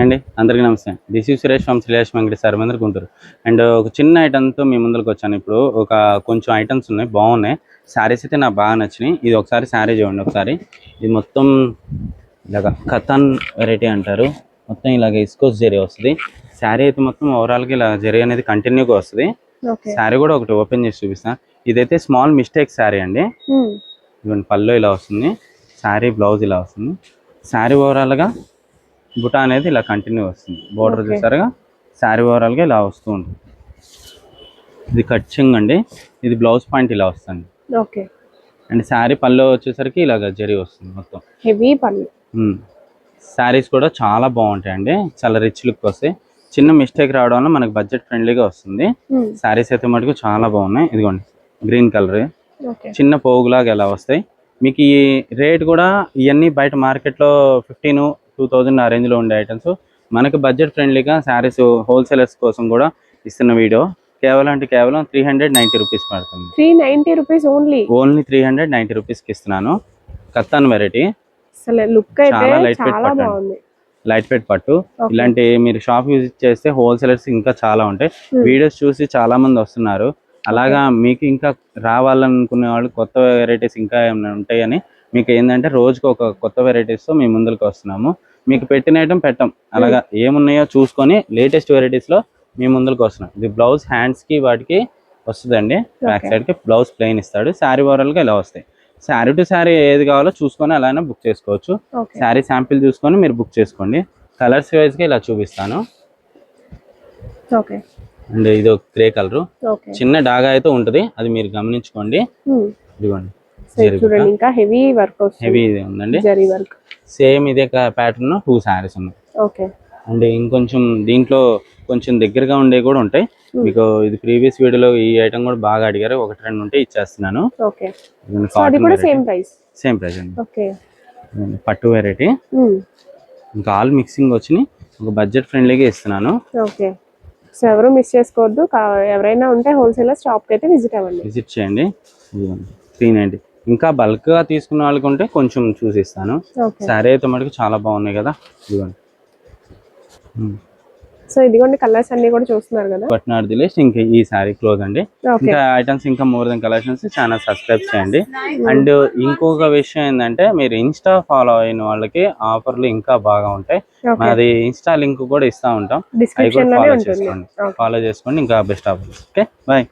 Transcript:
అండి అందరికీ నమస్తే. This you Suresh from Srilesh Venkata Sarvendra Guntur. And ఒక చిన్న ఐటమ్తో మీ ముందరకు వచ్చాను. ఇప్పుడు ఒక కొంచెం ఐటమ్స్ ఉన్నాయి బాగున్నాయి. శారీస్ అయితే నాకు బాగా నచ్చినాయి. ఇది ఒకసారి శారీ చూడండి ఒకసారి. ఇది మొత్తం ఇలాగ కథన్ వెరైటీ అంటారు. మొత్తం ఇలాగ ఇస్కోస్ జరీ వస్తుంది. శారీ అయితే మొత్తం ఓవరాల్గా ఇలా జరీ అనేది కంటిన్యూగా వస్తుంది. శారీ కూడా ఒకటి ఓపెన్ చేసి చూపిస్తాను ఇదైతే స్మాల్ మిస్టేక్ శారీ అండి. ఇవన్నీ పళ్ళు ఇలా వస్తుంది. శారీ బ్లౌజ్ ఇలా వస్తుంది. శారీ ఓవరాల్గా బుటా అనేది ఇలా కంటిన్యూ వస్తుంది. బోర్డర్. చూసారుగా? శారీ ఓవరాల్గా ఇలా వస్తూ ఉంటుంది. ఇది కట్చింగ్ అండి. ఇది బ్లౌజ్ పాయింట్ ఇలా వస్తుంది. ఓకే అండ్ శారీ పళ్ళు వచ్చేసరికి ఇలాగ జరి వస్తుంది మొత్తం. హెవీ పళ్ళు. శారీస్ కూడా చాలా బాగుంటాయండి. చాలా రిచ్ లుక్ వస్తాయి. చిన్న మిస్టేక్ రావడం వల్ల మనకి బడ్జెట్ ఫ్రెండ్లీగా వస్తుంది. శారీస్ అయితే మటుకు చాలా బాగున్నాయి. ఇదిగోండి. గ్రీన్ కలర్ చిన్న పోగులాగా ఎలా వస్తాయి? మీకు ఈ రేట్ కూడా ఇవన్నీ బయట మార్కెట్లో ఫిఫ్టీన్ టూ థౌజండ్ ఆ రేంజ్లో ఉండే ఐటమ్స్ మనకి బడ్జెట్ ఫ్రెండ్లీగా శారీస్ హోల్సేలర్స్ కోసం కూడా ఇస్తున్న వీడియో. కేవలం అంటే కేవలం త్రీ హండ్రెడ్ నైంటీ రూపీస్ పడుతుంది. Three ninety rupees only only three hundred ninety రూపీస్కి ఇస్తున్నాను. కత్తాన్ వెరైటీ లుక్ చాలా weight చాలా పట్టు లైట్ వెయిట్ పట్టు. ఇలాంటి మీరు షాప్ విజిట్ చేస్తే హోల్సేలర్స్ ఇంకా చాలా ఉంటాయి. Hmm. వీడియోస్ చూసి చాలా మంది వస్తున్నారు. అలాగా మీకు ఇంకా రావాలనుకునే వాళ్ళు కొత్త వెరైటీస్ ఇంకా ఏమైనా ఉంటాయని మీకు ఏంటంటే రోజుకి ఒక కొత్త వెరైటీస్తో మేము ముందుకు వస్తున్నాము. మీకు పెట్టిన ఐటమ్ పెట్టం. అలాగా ఏమున్నాయో చూసుకొని లేటెస్ట్ వెరైటీస్లో మీ ముందుకు వస్తున్నాం. ఇది బ్లౌజ్ హ్యాండ్స్కి వాటికి వస్తుందండి. బ్యాక్. సైడ్కి బ్లౌజ్ ప్లెయిన్ ఇస్తాడు. శారీ ఓవరాల్గా ఇలా వస్తాయి. శారీ టు శారీ ఏది కావాలో చూసుకొని అలానే బుక్ చేసుకోవచ్చు. శారీ శాంపిల్ చూసుకొని మీరు బుక్ చేసుకోండి. కలర్స్ వైజ్గా ఇలా చూపిస్తాను. ఓకే అండ్ ఇది ఒక గ్రే కలర్ చిన్న డాగా అయితే ఉంటుంది. అది మీరు గమనించుకోండి. ఇదిగోండి. సో ఇది చూడండి ఇంకా హెవీ వర్క్ హెవీ ఉందండి. జరీ వర్క్. సేమ్ ఇదే ప్యాటర్న్ టూ శారీస్ ఉన్నాయి. ఓకే. అండ్ ఇంకొంచెం దీంట్లో కొంచెం దగ్గరగా ఉండే కూడా ఉంటాయి. మీకు ఇది ప్రీవియస్ వీడియోలో ఈ ఐటమ్ కూడా బాగా అడిగారు. ఒకటి రెండు ఉంటే ఇచ్చేస్తున్నాను. సేమ్ ప్రైస్ సేమ్ ప్రైస్ అండి. ఓకే. ఇదిగోండి, పట్టు వెరైటీ ఇంకా ఆల్ మిక్సింగ్ వచ్చి ఒక బడ్జెట్ ఫ్రెండ్లీగా ఇస్తున్నాను. ఓకే. సో ఎవరు మిస్ చేసుకోవద్దు. ఎవరైనా ఉంటే హోల్సేలర్ షాప్కి అయితే విజిట్ అవ్వండి. విజిట్ చేయండి. త్రీ నైంటీ ఇంకా బల్క్గా తీసుకున్న వాళ్ళకి ఉంటే కొంచెం చూసిస్తాను. శారీ అయితే మటుకు చాలా బాగున్నాయి కదా. ఇదిగోండి. సో ఇదిగోండి కలర్స్ అన్ని కూడా చూస్తున్నారు కదా. పట్నాడు దిలేష్ ఇంకా ఈ శారీ క్లోజ్ అండి. ఇంకా ఐటమ్స్ ఇంకా more then collections channel subscribe చేయండి. అండ్ ఇంకొక విషయం ఏంటంటే మీరు ఇన్స్టా ఫాలో అయిన వాళ్ళకి ఆఫర్లు ఇంకా బాగా ఉంటాయి. మాది ఇన్స్టా లింక్ కూడా ఇస్తా ఉంటాం. అవి కూడా ఫాలో ఉంటుంది. చేసుకోండి. ఓకే ఫాలో చేసుకోండి ఇంకా బెస్ట్ ఆఫర్స్ ఓకే బాయ్